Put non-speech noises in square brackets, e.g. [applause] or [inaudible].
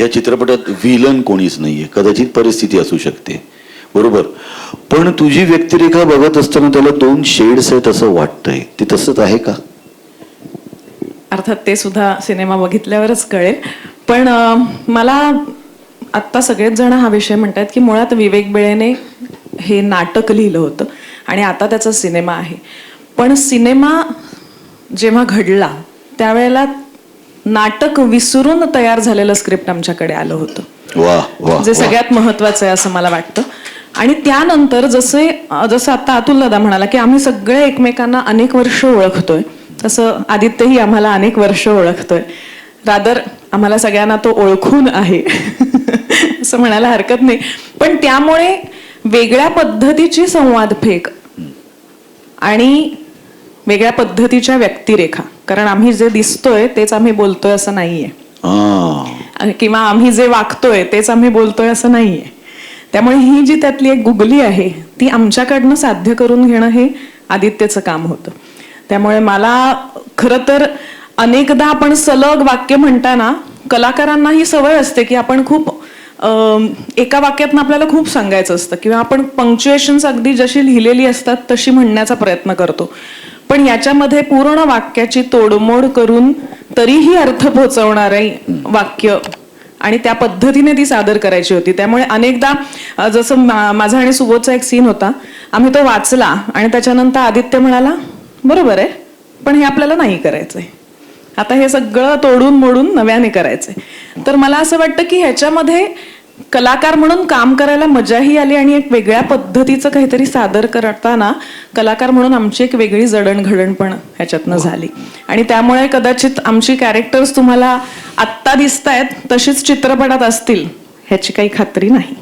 या चित्रपटात विलन कोणीच नाहीये. कदाचित परिस्थिती असू शकते. बरोबर? पण तुझी व्यक्तिरेखा बघत असताना त्याला दोन शेड्स आहेत असं वाटतंय. ते तसंच आहे का? अर्थात ते सुद्धा सिनेमा बघितल्यावरच कळेल. पण मला आत्ता सगळेच जण हा विषय म्हणतात की मुळात विवेक बेळेने हे नाटक लिहिलं होतं आणि आता त्याचा सिनेमा आहे. पण सिनेमा जेव्हा घडला त्यावेळेला नाटक विसरून तयार झालेलं स्क्रिप्ट आमच्याकडे आलं होतं. जे. सगळ्यात महत्वाचं आहे असं मला वाटतं. आणि त्यानंतर जसे जसं आता अतुल दादा म्हणाला की आम्ही सगळे एकमेकांना अनेक वर्ष ओळखतोय. तसं आदित्यही आम्हाला अनेक वर्ष ओळखतोय. रादर आम्हाला सगळ्यांना तो ओळखून आहे. [laughs] असं म्हणायला हरकत नाही. पण त्यामुळे वेगळ्या पद्धतीची संवाद फेक आणि वेगळ्या पद्धतीच्या व्यक्तिरेखा. कारण आम्ही जे दिसतोय तेच आम्ही बोलतोय असं नाहीये. किंवा आम्ही जे वागतोय तेच आम्ही बोलतोय असं नाहीये. त्यामुळे ही जी त्यातली एक गुगली आहे ती आमच्याकडनं साध्य करून घेणं हे आदित्यचं काम होतं. त्यामुळे मला खरं तर अनेकदा आपण सलग वाक्य म्हणताना कलाकारांना ही सवय असते की आपण खूप एका वाक्यातनं आपल्याला खूप सांगायचं असतं किंवा आपण पंक्च्युएशन्स अगदी जशी लिहिलेली असतात तशी म्हणण्याचा प्रयत्न करतो. पण याच्यामध्ये पूर्ण वाक्याची तोडमोड करून तरीही अर्थ पोचवणारे वाक्य आणि त्या पद्धतीने ती सादर करायची होती. त्यामुळे अनेकदा जसं माझा आणि सुबोधचा एक सीन होता. आम्ही तो वाचला आणि त्याच्यानंतर आदित्य म्हणाला बरोबर आहे पण हे आपल्याला नाही करायचंय. आता हे सगळं तोडून मोडून नव्याने करायचंय. तर मला असं वाटतं की ह्याच्यामध्ये कलाकार म्हणून काम करायला मजाही आली आणि एक वेगळ्या पद्धतीचं काहीतरी सादर करताना कलाकार म्हणून आमची एक वेगळी जडणघडण पण ह्याच्यातनं झाली. आणि त्यामुळे कदाचित आमची कॅरेक्टर्स तुम्हाला आत्ता दिसतायत तशीच चित्रपटात असतील ह्याची काही खात्री नाही.